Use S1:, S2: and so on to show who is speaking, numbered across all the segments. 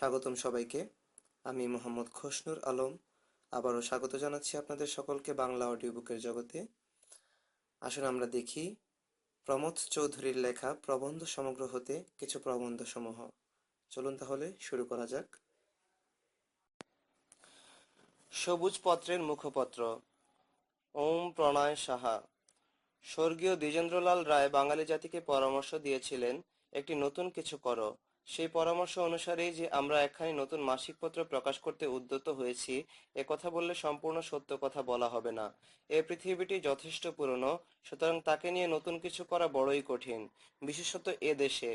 S1: স্বাগতম সবাইকে। আমি মোহাম্মদ খসনুর আলম। আবারও স্বাগত জানাচ্ছি আপনাদের সকলকে বাংলা অডিও বুকের জগতে। আসুন আমরা দেখি প্রমোদ চৌধুরীর লেখা প্রবন্ধ সমগ্র হতে কিছু প্রবন্ধ সমূহ চলুন তাহলে শুরু করা যাক। সবুজ পত্রের মুখপত্র। ওম প্রণয় সাহা। স্বর্গীয় দ্বিজেন্দ্রলাল রায় বাঙালি জাতিকে পরামর্শ দিয়েছিলেন, একটি নতুন কিছু করো। সেই পরামর্শ অনুসারেই যে আমরা একখানি নতুন মাসিক পত্র প্রকাশ করতে উদ্যত হয়েছি, এ কথা বললে সম্পূর্ণ সত্য কথা বলা হবে না। এ পৃথিবীটি যথেষ্ট পুরনো, সুতরাং তাকে নিয়ে নতুন কিছু করা বড়ই কঠিন, বিশেষত এ দেশে।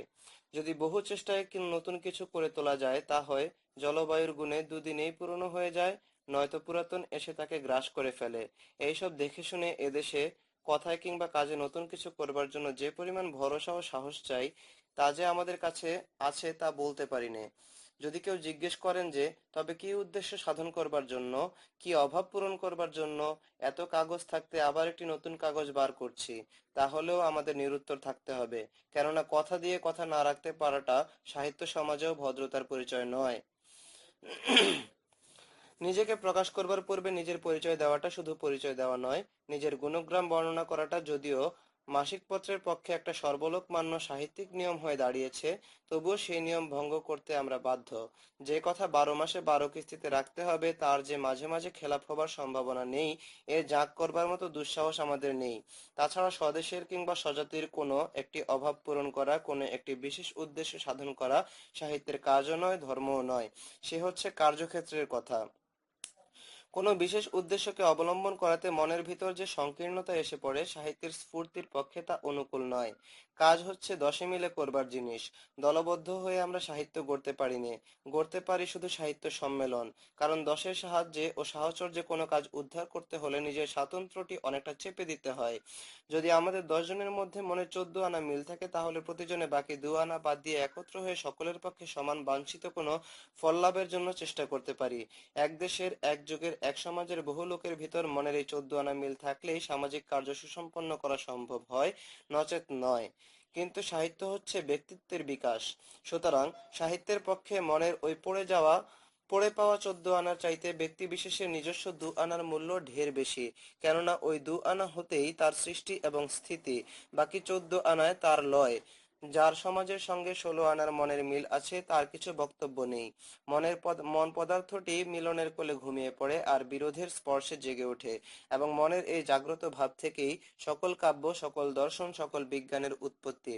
S1: যদি বহু চেষ্টায় নতুন কিছু করে তোলা যায়, তা হয় জলবায়ুর গুণে দুদিনেই পুরনো হয়ে যায়, নয়তো পুরাতন এসে তাকে গ্রাস করে ফেলে। এইসব দেখে শুনে এদেশে কথায় কিংবা কাজে নতুন কিছু করবার জন্য যে পরিমাণ ভরসা ও সাহস চাই, তা যে আমাদের কাছে আছে তা বলতে পারি নে যদি কেউ জিজ্ঞেস করেন যে, তবে কি উদ্দেশ্য সাধন করবার জন্য, কি অভাব পূরণ করবার জন্য এত কাগজ থাকতে আবার একটি নতুন কাগজ বার করছি, তাহলেও আমাদের নিরুত্তর থাকতে হবে। কেননা কথা দিয়ে কথা না রাখতে পারাটা সাহিত্য সমাজেও ভদ্রতার পরিচয় নয়। নিজেকে প্রকাশ করবার পূর্বে নিজের পরিচয় দেওয়াটা শুধু পরিচয় দেওয়া নয়, নিজের গুণগ্রাম বর্ণনা করাটা যদিও মাসিক পত্রের পক্ষে একটা সর্বলোক মান্য সাহিত্যিক নিয়ম হয়ে দাঁড়িয়েছে, তবুও সেই নিয়ম ভঙ্গ করতে আমরা বাধ্য। যে কথা বারো মাসে বারো কিস্তিতে রাখতে হবে, তার যে মাঝে মাঝে খেলাপ হবার সম্ভাবনা নেই, এ জাঁক করবার মতো দুঃসাহস আমাদের নেই। তাছাড়া স্বদেশের কিংবা স্বজাতির কোনো একটি অভাব পূরণ করা, কোনো একটি বিশেষ উদ্দেশ্য সাধন করা সাহিত্যের কাজও নয়, ধর্মও নয়। সে হচ্ছে কার্যক্ষেত্রের কথা। কোনো বিশেষ উদ্দেশ্যকে অবলম্বন করাতে মনের ভিতর যে সংকীর্ণতা এসে পড়ে, সাহিত্যের স্ফূর্তির পক্ষে তা অনুকূল নয়। কাজ হচ্ছে দশে মিলে করবার জিনিস। দলবদ্ধ হয়ে আমরা সাহিত্য গড়তে পারি নে। গড়তে পারি শুধু সাহিত্য সম্মেলন। কারণ দশের সাহায্যে ও সাহচর্যে কোনো কাজ উদ্ধার করতে হলে নিজের স্বাতন্ত্র্যটি অনেকটা চেপে দিতে হয়। যদি আমাদের দশ জনের মধ্যে মনে চোদ্দ আনা মিল থাকে, তাহলে প্রতিজনে বাকি দু আনা বাদ দিয়ে একত্র হয়ে সকলের পক্ষে সমান বাঞ্ছিত কোনো ফল লাভের জন্য চেষ্টা করতে পারি। এক দেশের এক যুগের এক সমাজের বহু লোকের ভিতর মনের এই চোদ্দ আনা মিল থাকলেই সামাজিক কার্য সুসম্পন্ন করা সম্ভব হয়, নচেত নয়। কিন্তু সাহিত্য হচ্ছে ব্যক্তিত্বের বিকাশ। সুতরাং সাহিত্যের পক্ষে মনের ওই পড়ে যাওয়া, পড়ে পাওয়া চোদ্দ আনার চাইতে ব্যক্তি বিশেষের নিজস্ব দু আনার মূল্য ঢের বেশি। কেননা ওই দু আনা হতেই তার সৃষ্টি এবং স্থিতি, বাকি চোদ্দ আনায় তার লয়। যার সমাজের সঙ্গে ষোলো আনার মনের মিল আছে, তার কিছু বক্তব্য নেই। মনের মন পদার্থটি মিলনের কোলে ঘুমিয়ে পড়ে আর বিরোধের স্পর্শে জেগে ওঠে এবং মনের এই জাগ্রত ভাব থেকেই সকল কাব্য, সকল দর্শন, সকল বিজ্ঞানের উৎপত্তি।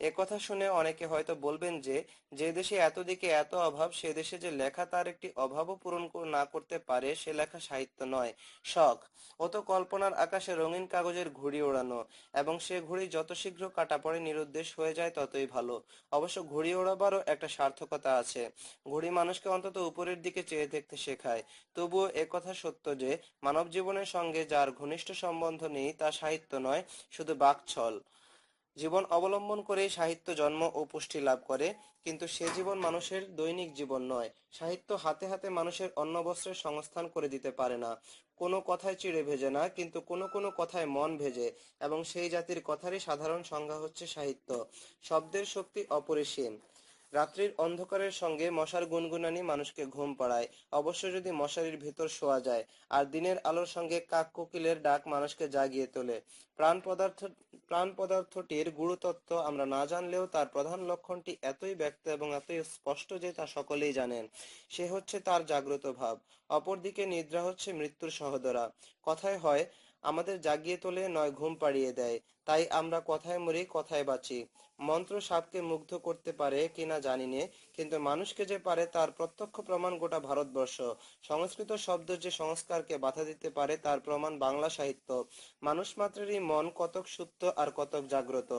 S1: এ কথা শুনে অনেকে হয়তো বলবেন যে যে দেশে এত দিকে এত অভাব, সে দেশে যে লেখা তার একটি অভাবও পূরণ না করতে পারে, সে লেখা সাহিত্য নয়। শখ। অত কল্পনার আকাশে রঙিন কাগজের ঘুড়ি ওড়ানো এবং সে ঘুড়ি যত শীঘ্র কাটা পড়ে, নিরুদ্দেশ হয়ে যায় ততই ভালো। অবশ্য ঘুড়ি ওড়াবারও একটা সার্থকতা আছে। ঘুড়ি মানুষকে অন্তত উপরের দিকে চেয়ে দেখতে শেখায়। তবুও একথা সত্য যে, মানব জীবনের সঙ্গে যার ঘনিষ্ঠ সম্বন্ধ নেই, তা সাহিত্য নয়, শুধু বাকছল। জীবন অবলম্বন করেই সাহিত্য জন্ম ও পুষ্টি লাভ করে, কিন্তু সে জীবন মানুষের দৈনিক জীবন নয়। সাহিত্য হাতে হাতে মানুষের অন্ন বস্ত্রের সংস্থান করে দিতে পারে না। কোনো কথায় চিড়ে ভেজে না, কিন্তু কোনো কোনো কথায় মন ভেজে এবং সেই জাতির কথারই সাধারণ সংজ্ঞা হচ্ছে সাহিত্য। শব্দের শক্তি অপরিসীম। রাত্রির অন্ধকারের সঙ্গে মশার গুনগুনানি মানুষকে ঘুম পাড়ায়। অবশ্য যদি মশারির ভিতর শোয়া যায়, আর দিনের আলোর সঙ্গে কাক কোকিলের ডাক মানুষকে জাগিয়ে তোলে। প্রাণ পদার্থ, প্রাণ পদার্থটির গুরুতত্ত্ব আমরা না জানলেও তার প্রধান লক্ষণটি এতই ব্যক্ত এবং এতই স্পষ্ট যে তা সকলেই জানেন। সে হচ্ছে তার জাগ্রত ভাব। অপরদিকে নিদ্রা হচ্ছে মৃত্যুর সহদরা। কথায় হয় আমাদের জাগিয়ে তোলে নয় ঘুম পাড়িয়ে দেয়। তাই আমরা কথায় মরি কথায় বাঁচি। মন্ত্র সাপকে মুগ্ধ করতে পারে কিনা জানি নে, কিন্তু মানুষকে যে পারে তার প্রত্যক্ষ প্রমাণ গোটা ভারতবর্ষ। সংস্কৃত শব্দ যে সংস্কারকে বাধা দিতে পারে তার প্রমাণ বাংলা সাহিত্য। মানুষ মাত্রেরই মন কতক সুপ্ত আর কতক জাগ্রত।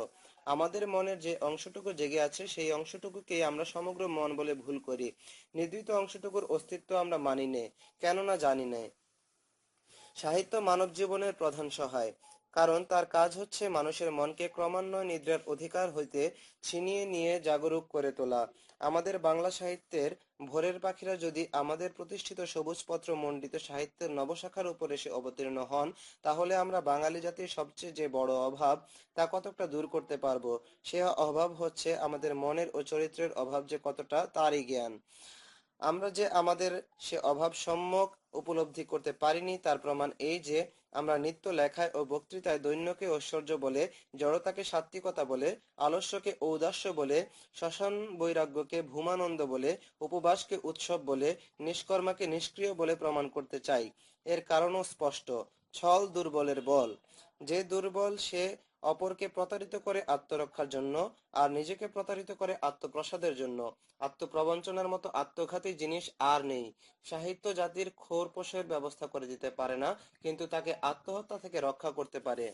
S1: আমাদের মনের যে অংশটুকু জেগে আছে, সেই অংশটুকুকেই আমরা সমগ্র মন বলে ভুল করি। নির্দিত অংশটুকুর অস্তিত্ব আমরা মানি নে, কেননা জানি নে। সাহিত্য মানব জীবনের প্রধান সহায়। কারণ তার কাজ হচ্ছে মানুষের মনকে ক্রমান্বয়ে নিদ্রার অধিকার হইতে ছিনিয়ে নিয়ে জাগরুক করে তোলা। আমাদের বাংলা সাহিত্যের ভোরের পাখিরা যদি আমাদের প্রতিষ্ঠিত সবুজপত্র মণ্ডিত সাহিত্যের নবশাখার উপর এসে অবতীর্ণ হন, তাহলে আমরা বাঙালি জাতির সবচেয়ে যে বড় অভাব, তা কতটা দূর করতে পারব? সে অভাব হচ্ছে আমাদের মনের ও চরিত্রের অভাব যে কতটা, তারই জ্ঞান। আমরা যে আমাদের সে অভাব সম্যক উপলব্ধি করতে পারিনি। তার প্রমাণ এই যে, আমরা নিত্য লেখায় ও বক্তৃতায় দৈন্যকে ঐশ্বর্য বলে, জড়তাকে সাত্ত্বিকতা বলে, আলস্যকে ঔদাস্য বলে শ্মশান বৈরাগ্যকে ভূমানন্দ বলে, উপবাসকে উৎসব বলে, নিষ্কর্মাকে নিষ্ক্রিয় বলে প্রমাণ করতে চাই। এর কারণও স্পষ্ট। ছল দুর্বলের বল। যে দুর্বল সে অপরকে প্রতারিত করে আত্মরক্ষার জন্য আর নিজেকে প্রতারিত করে আত্মপ্রসাদের জন্য। আত্মপ্রবঞ্চনার মতো আত্মঘাতী জিনিস আর নেই। সাহিত্য জাতির খোরপোশের ব্যবস্থা করে দিতে পারে না, কিন্তু তাকে আত্মহত্যা থেকে রক্ষা করতে পারে।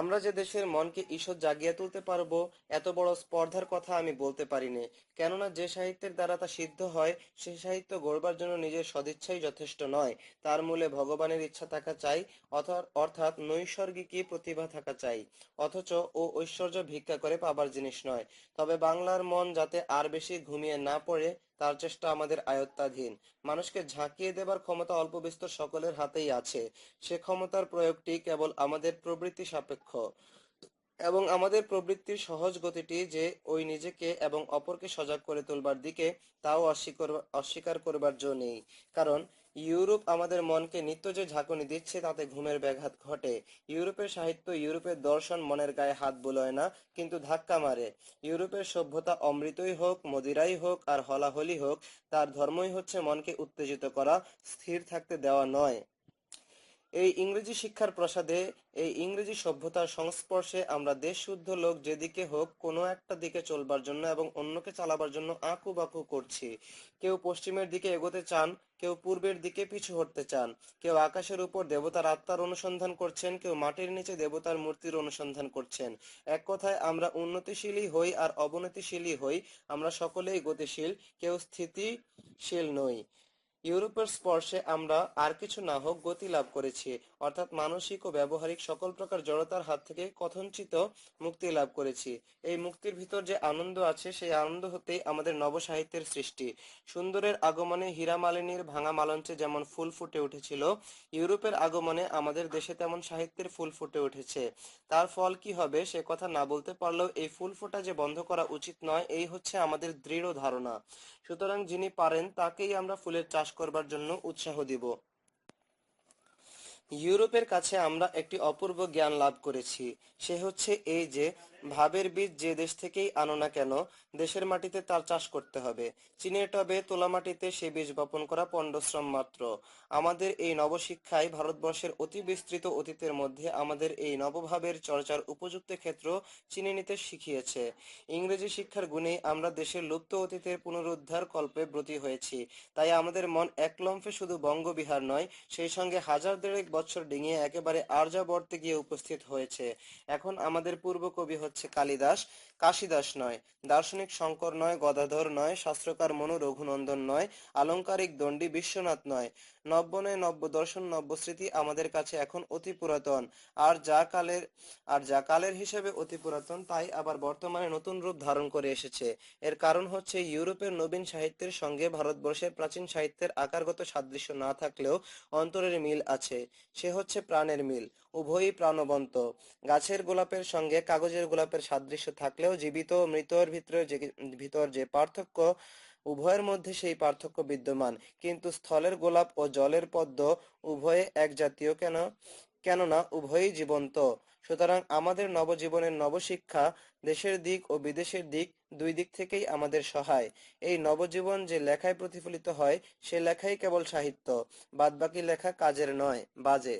S1: আমরা যে দেশের মনকে ঈষৎ জাগিয়ে তুলতে পারব, এত বড় স্পর্ধার কথা আমি বলতে পারিনে। কেননা যে সাহিত্যের দ্বারা তা সিদ্ধ হয়, সে সাহিত্য গড়বার জন্য নিজের সদিচ্ছাই যথেষ্ট নয়। তার মূলে ভগবানের ইচ্ছা থাকা চাই অর্থাৎ নৈসর্গিকই প্রতিভা থাকা চাই। অথচ ও ঐশ্বর্য ভিক্ষা করে পাবার জিনিস নয়। তবে বাংলার মন যাতে আর বেশি ঘুমিয়ে না পড়ে তার চেষ্টা আমাদের আয়ত্তাধীন। মানুষকে ঝাঁকিয়ে দেবার ক্ষমতা অল্প বিস্তর সকলের হাতেই আছে। সে ক্ষমতার প্রয়োগটি কেবল আমাদের প্রবৃত্তি সাপেক্ষ। এবং আমাদের প্রবৃত্তির সহজ গতিটি যে ওই নিজেকে এবং অপরকে সজাগ করে তুলবার দিকে তাও অস্বীকার অস্বীকার করবার জো নেই। কারণ ইউরোপ আমাদের মনকে নিত্য যে ঝাঁকুনি দিচ্ছে তাতে ঘুমের ব্যাঘাত ঘটে। ইউরোপের সাহিত্য, ইউরোপের দর্শন মনের গায়ে হাত বুলোয় না, কিন্তু ধাক্কা মারে। ইউরোপের সভ্যতা অমৃতই হোক, মদিরাই হোক, আর হলাহলি হোক, তার ধর্মই হচ্ছে মনকে উত্তেজিত করা, স্থির থাকতে দেওয়া নয়। এই ইংরেজি শিক্ষার প্রসাদে, এই ইংরেজি সভ্যতার সংস্পর্শে আমরা দেশশুদ্ধ লোক যেদিকে হোক, কোনো একটা দিকে চলবার জন্য এবং অন্যকে চালাবার জন্য আঁকু বাকু করছি। কেউ পশ্চিমের দিকে এগোতে চান কেউ পূর্বের দিকে পিছু হতে চান, কেউ আকাশের উপর দেবতার আত্মার অনুসন্ধান করছেন, কেউ মাটির নিচে দেবতার মূর্তির অনুসন্ধান করছেন। এক কথায়, আমরা উন্নতিশীলই হই আর অবনতিশীলই হই, আমরা সকলেই গতিশীল, কেউ স্থিতিশীল নই। ইউরোপের স্পর্শে আমরা আর কিছু না হোক গতি লাভ করেছি, অর্থাৎ মানসিক ও ব্যবহারিক সকল প্রকার জড়তার হাত থেকে কথঞ্চিত মুক্তি লাভ করেছি। এই মুক্তির ভিতর যে আনন্দ আছে, সেই আনন্দ হতেই আমাদের নবসাহিত্যের সৃষ্টি। সুন্দরের আগমনে হীরামালিনীর ভাঙা মালঞ্চে যেমন ফুল ফুটে উঠেছিল, ইউরোপের আগমনে আমাদের দেশে তেমন সাহিত্যের ফুল ফুটে উঠেছে। তার ফল কি হবে, সে কথা না বলতে পারলেও এই ফুল ফোটা যে বন্ধ করা উচিত নয়, এই হচ্ছে আমাদের দৃঢ় ধারণা। সুতরাং যিনি পারেন, তাকেই আমরা ফুলের চাষ করবার জন্য উৎসাহ দিব। ইউরোপের কাছে আমরা একটি অপূর্ব জ্ঞান লাভ করেছি। সে হচ্ছে এই যে ভাবের বীজ যে দেশ থেকেই আনো না কেন, দেশের মাটিতে তার চাষ করতে হবে। চীনের টবে তোলা মাটিতে সে বীজ বপন করা পণ্ডশ্রম মাত্র। আমাদের এই নবশিক্ষায় ভারতবর্ষের অতি বিস্তৃত অতীতের মধ্যে আমাদের এই নবভাবের চর্চার উপযুক্ত ক্ষেত্র চিনে নিতে শিখিয়েছে। ইংরেজি শিক্ষার গুণেই আমরা দেশের লুপ্ত অতীতের পুনরুদ্ধার কল্পে ব্রতী হয়েছি। তাই আমাদের মন একলম্ফে শুধু বঙ্গবিহার নয়, সেই সঙ্গে হাজার দেড়েক বছর ডিঙিয়ে একেবারে আর্যাবর্তে গিয়ে উপস্থিত হয়েছে। এখন আমাদের পূর্ব কবি হচ্ছে কালিদাস কাশিদাস নয়, দার্শনিক শঙ্কর নয়, গদাধর নয়, শাস্ত্রকার মনু রঘুনন্দন নয়, আলংকারিক দণ্ডী বিশ্বনাথ নয়। নব্য নয় নব্য দর্শন নব্য স্মৃতি আমাদের কাছে এখন অতি পুরাতন। আর যা কালের, আর যা কালের হিসেবে অতি পুরাতন, তাই আবার বর্তমানে নতুন রূপ ধারণ করে এসেছে। এর কারণ হচ্ছে ইউরোপের নবীন সাহিত্যের সঙ্গে ভারতবর্ষের প্রাচীন সাহিত্যের আকারগত সাদৃশ্য না থাকলেও অন্তরের মিল আছে। সে হচ্ছে প্রাণের মিল, উভয়ই প্রাণবন্ত। গাছের গোলাপের সঙ্গে কাগজের গোলাপের সাদৃশ্য থাকলেও জীবিত ও মৃতর ভিতরে যে ভিতর যে পার্থক্য, উভয়ের মধ্যে সেই পার্থক্য বিদ্যমান। কিন্তু স্থলের গোলাপ ও জলের পদ্ম উভয়ে এক জাতীয় কেন? কেননা উভয়ই জীবন্ত। সুতরাং আমাদের নবজীবনের নবশিক্ষা দেশের দিক ও বিদেশের দিক দুই দিক থেকেই আমাদের সহায়। এই নবজীবন যে লেখায় প্রতিফলিত হয়, সে লেখাই কেবল সাহিত্য। বাদবাকি লেখা কাজের নয়, বাজে।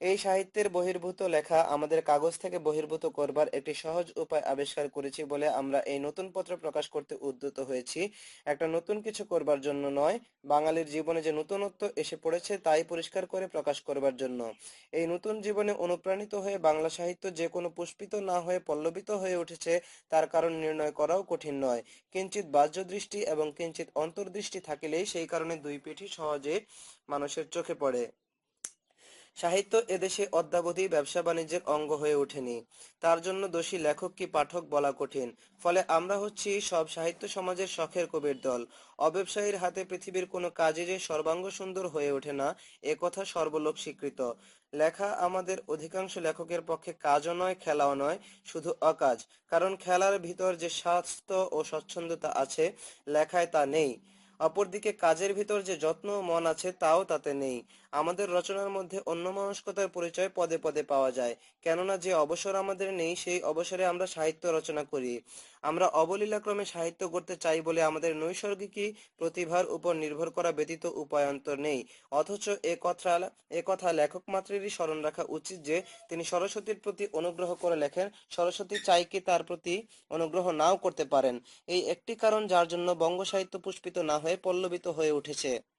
S1: এই সাহিত্যের বহির্ভূত লেখা আমাদের কাগজ থেকে বহির্ভূত করবার একটি সহজ উপায় আবিষ্কার করেছি বলে আমরা এই নতুন পত্র প্রকাশ করতে উদ্যত হয়েছি। একটা নতুন কিছু করবার জন্য নয়, বাঙালির জীবনে যে নতুনত্ব এসে পড়েছে তাই পরিষ্কার করে প্রকাশ করবার জন্য। এই নতুন জীবনে অনুপ্রাণিত হয়ে বাংলা সাহিত্য যে কোনো পুষ্পিত না হয়ে পল্লবিত হয়ে উঠেছে তার কারণ নির্ণয় করাও কঠিন নয়। কিঞ্চিত বাহ্য দৃষ্টি এবং কিঞ্চিত অন্তর্দৃষ্টি থাকিলেই সেই কারণে দুই পিঠি সহজে মানুষের চোখে পড়ে। সাহিত্য এদেশে অদ্যাবধি ব্যবসা বাণিজ্যের অঙ্গ হয়ে ওঠেনি। তার জন্য দোষী লেখক কি পাঠক বলা কঠিন? ফলে আমরা হচ্ছি সব সাহিত্য সমাজের শখের কবির দল। অব্যবসায়ীর হাতে পৃথিবীর কোনো কাজে যে সর্বাঙ্গ সুন্দর হয়ে ওঠে না, এ কথা সর্বলোক স্বীকৃত। লেখা আমাদের অধিকাংশ লেখকের পক্ষে কাজও নয়, খেলাও নয়, শুধু অকাজ। কারণ খেলার ভিতর যে স্বাস্থ্য ও স্বচ্ছন্দতা আছে, লেখায় তা নেই। অপরদিকে কাজের ভিতর যে যত্ন মন আছে, তাও তাতে নেই। আমাদের রচনার মধ্যে অন্যমনস্কতার পরিচয় পদে পদে পাওয়া যায়। কেননা যে অবসর আমাদের নেই, সেই অবসরে আমরা সাহিত্য রচনা করি। আমরা অবলীলাক্রমে সাহিত্য করতে চাই বলে আমাদের নৈসর্গিকী প্রতিভার উপর নির্ভর করা ব্যতীত উপায়ন্তর নেই। অথচ এ কথা এ কথা লেখক মাত্রেরই স্মরণ রাখা উচিত যে, তিনি সরস্বতীর প্রতি অনুগ্রহ করে লেখেন, সরস্বতী চাই কি তার প্রতি অনুগ্রহ নাও করতে পারেন। এই একটি কারণ যার জন্য বঙ্গ সাহিত্য পুষ্পিত না হয়ে পল্লবিত হয়ে উঠেছে।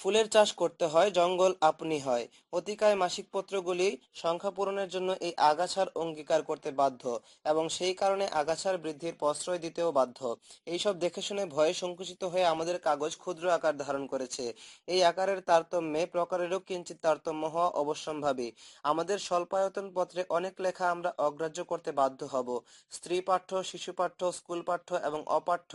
S1: ফুলের চাষ করতে হয়, জঙ্গল আপনি হয়। অতিকায় মাসিক পত্রগুলি সংখ্যা পূরণের জন্য এই আগাছার অঙ্গীকার করতে বাধ্য এবং সেই কারণে আগাছার বৃদ্ধির প্রশ্রয় দিতেও বাধ্য। এইসব দেখে শুনে ভয়ে সংকুচিত হয়ে আমাদের কাগজ ক্ষুদ্র আকার ধারণ করেছে। এই আকারের তারতম্যে প্রকারেরও কিঞ্চিত তারতম্য হওয়া অবশ্যম্ভাবী। আমাদের স্বল্পায়তন পত্রে অনেক লেখা আমরা অগ্রাহ্য করতে বাধ্য হব। স্ত্রী পাঠ্য শিশু পাঠ্য স্কুল পাঠ্য এবং অপাঠ্য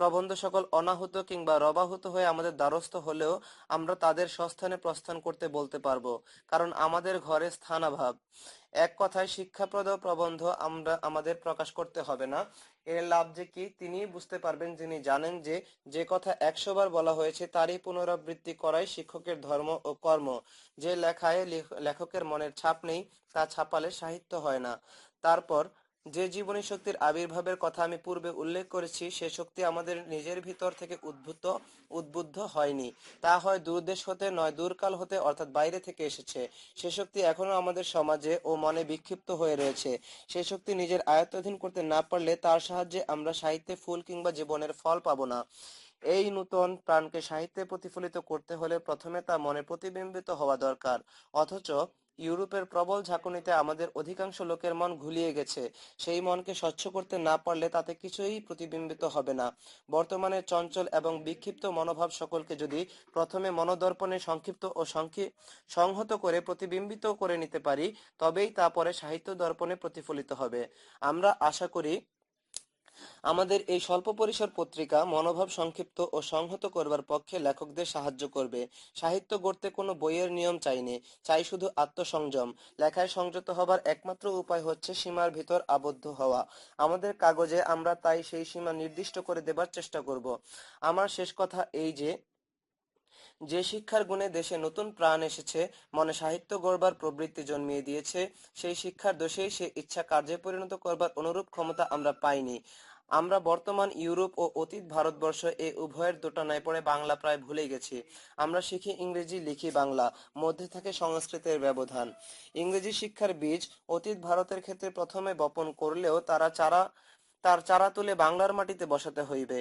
S1: প্রবন্ধ সকল অনাহুত কিংবা রবাহুত হয়ে আমাদের দ্বারস্থ হলেও আমরা তাদের স্বস্থানে প্রস্থান করতে বলতে পারব, কারণ আমাদের ঘরে স্থানাভাব। এক কথায় শিক্ষাপ্রদ প্রবন্ধ আমরা, আমাদের প্রকাশ করতে হবে না। এর লাভ যে কি তিনি বুঝতে পারবেন যিনি জানেন যে যে কথা একশো বার বলা হয়েছে তারই পুনরাবৃত্তি করাই শিক্ষকের ধর্ম ও কর্ম। যে লেখায় লেখকের মনের ছাপ নেই, তা ছাপালে সাহিত্য হয় না। তারপর যে জীবনী শক্তির আবির্ভাবের কথা আমি পূর্বে উল্লেখ করেছি, সে শক্তি আমাদের নিজের ভিতর থেকে উদ্ভূত, উদ্বুদ্ধ হয়নি। তা হয় দূরদেশ হতে নয়, দূরকাল হতে অর্থাৎ বাইরে থেকে এসেছে। সে শক্তি এখনও আমাদের সমাজে ও মনে বিক্ষিপ্ত হয়ে রয়েছে। সে শক্তি নিজের আয়ত্তাধীন করতে না পারলে তার সাহায্যে আমরা সাহিত্যে ফুল কিংবা জীবনের ফল পাবো না। এই নূতন প্রাণকে সাহিত্যে প্রতিফলিত করতে হলে প্রথমে তা মনে প্রতিবিম্বিত হওয়া দরকার। অথচ ইউরোপের প্রবল ঝাঁকুনিতে আমাদের অধিকাংশ লোকের মন ঘুলিয়ে গেছে। সেই মনকে স্বচ্ছ করতে না পারলে তাতে কিছুই প্রতিবিম্বিত হবে না। বর্তমানে চঞ্চল এবং বিক্ষিপ্ত মনোভাব সকলকে যদি প্রথমে মনোদর্পণে সংক্ষিপ্ত ও সংহত করে প্রতিবিম্বিত করে নিতে পারি, তবেই তা পরে সাহিত্য দর্পণে প্রতিফলিত হবে। আমরা আশা করি আমাদের এই স্বল্প পরিসর পত্রিকা মনোভাব সংক্ষিপ্ত ও সংহত করবার পক্ষে লেখকদের সাহায্য করবে। সাহিত্য গড়তে কোনো বইয়ের নিয়ম চাইনি, চাই শুধু আত্মসংযম। লেখায় সংযত হবার একমাত্র উপায় হচ্ছে সীমার ভিতর আবদ্ধ হওয়া। আমাদের কাগজে আমরা তাই সেই সীমা নির্দিষ্ট করে দেবার চেষ্টা করব। আমার শেষ কথা এই যে যে শিক্ষার গুণে দেশে নতুন প্রাণ এসেছে, মনে সাহিত্য গড়বার প্রবৃত্তি জন্মিয়ে দিয়েছে, সেই শিক্ষার দোষেই সে ইচ্ছা কার্যে পরিণত করবার অনুরূপ ক্ষমতা আমরা পাইনি। আমরা বর্তমান ইউরোপ ও অতীত ভারতবর্ষ এ উভয়ের দোটানায় পড়ে বাংলা প্রায় ভুলে গেছি। আমরা শিখি ইংরেজি, লিখি বাংলা, মধ্যে থাকে সংস্কৃতের ব্যবধান। ইংরেজি শিক্ষার বীজ অতীত ভারতের ক্ষেত্রে প্রথমে বপন করলেও তারা চারা, তার চারা তুলে বাংলার মাটিতে বসাতে হইবে,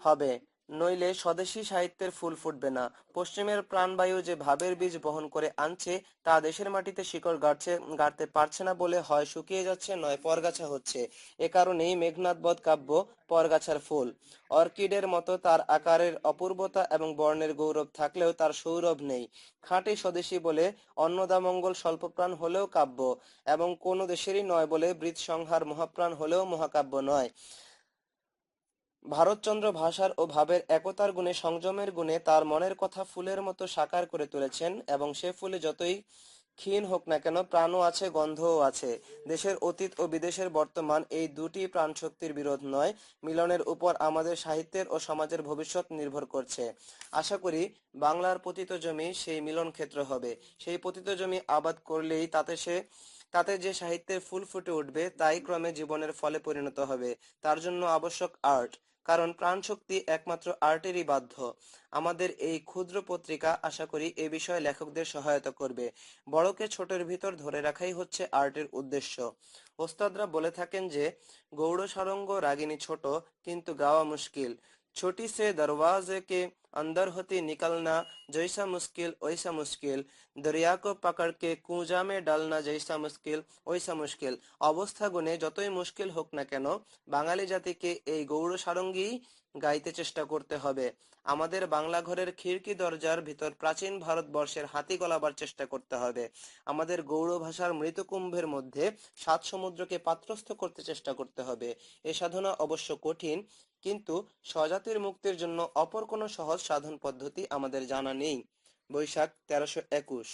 S1: হবে। নইলে স্বদেশী সাহিত্যের ফুল ফুটবে না। পশ্চিমের প্রাণবায়ু যে ভাবের বীজ বহন করে আনছে, তা দেশের মাটিতে শিকড় গাড়ছে, গাড়তে পারছে না বলে হয় শুকিয়ে যাচ্ছে, নয় পরগাছা হচ্ছে। এ কারণেই মেঘনাথ বধ কাব্য পরগাছার ফুল। অর্কিডের মতো তার আকারের অপূর্বতা এবং বর্ণের গৌরব থাকলেও তার সৌরভ নেই। খাঁটি স্বদেশী বলে অন্নদামঙ্গল স্বল্পপ্রাণ হলেও কাব্য এবং কোনো দেশেরই নয় বলে বৃত সংহার মহাপ্রাণ হলেও মহাকাব্য নয়। ভারতচন্দ্র ভাষার ও ভাবের একতার গুণে, সংযমের গুণে তার মনের কথা ফুলের মতো সাকার করে তুলেছেন এবং সে ফুলে যতই ক্ষীণ হোক না কেন প্রাণও আছে, গন্ধও আছে। দেশের অতীত ও বিদেশের বর্তমান এই দুটি প্রাণশক্তির বিরোধ নয়, মিলনের উপর আমাদের সাহিত্যের ও সমাজের ভবিষ্যৎ নির্ভর করছে। আশা করি বাংলার পতিত জমি সেই মিলন ক্ষেত্র হবে। সেই পতিত জমি আবাদ করলেই তাতে সে তাতে যে সাহিত্যের ফুল ফুটে উঠবে, তাই ক্রমে জীবনের ফলে পরিণত হবে। তার জন্য আবশ্যক আর্ট, কারণ প্রাণশক্তি একমাত্র আর্টেরই বাধ্য। আমাদের এই ক্ষুদ্র পত্রিকা আশা করি এ বিষয়ে লেখকদের সহায়তা করবে। বড়কে ছোটের ভিতর ধরে রাখাই হচ্ছে আর্টের উদ্দেশ্য। ওস্তাদরা বলে থাকেন যে, গৌড় সারঙ্গ রাগিনী ছোট, কিন্তু গাওয়া মুশকিল। ছোটি সে দরওয়াজে কে अंदर होती निकलना जैसा मुश्किल वैसा मुश्किल দরিয়া কো পাকড়কে কুঁজা মে ডালনা জৈসা মুশকিল ওইসা মুশকিল অবস্থা গুণে যতই মুশকিল হোক না কেন বাঙালি জাতিকে এই গৌড় সারঙ্গী গাইতে চেষ্টা করতে হবে। আমাদের বাংলা ঘরের খিড়কি দরজার ভিতর প্রাচীন ভারতবর্ষের হাতি গলাবার চেষ্টা করতে হবে। আমাদের গৌড় ভাষার মৃতকুম্ভের মধ্যে সাত সমুদ্রকে পাত্রস্থ করতে চেষ্টা করতে হবে। এ সাধনা অবশ্য কঠিন, কিন্তু স্বজাতির মুক্তির জন্য অপর কোনো সহজ সাধন পদ্ধতি আমাদের জানা নেই। বৈশাখ তেরোশো একুশ।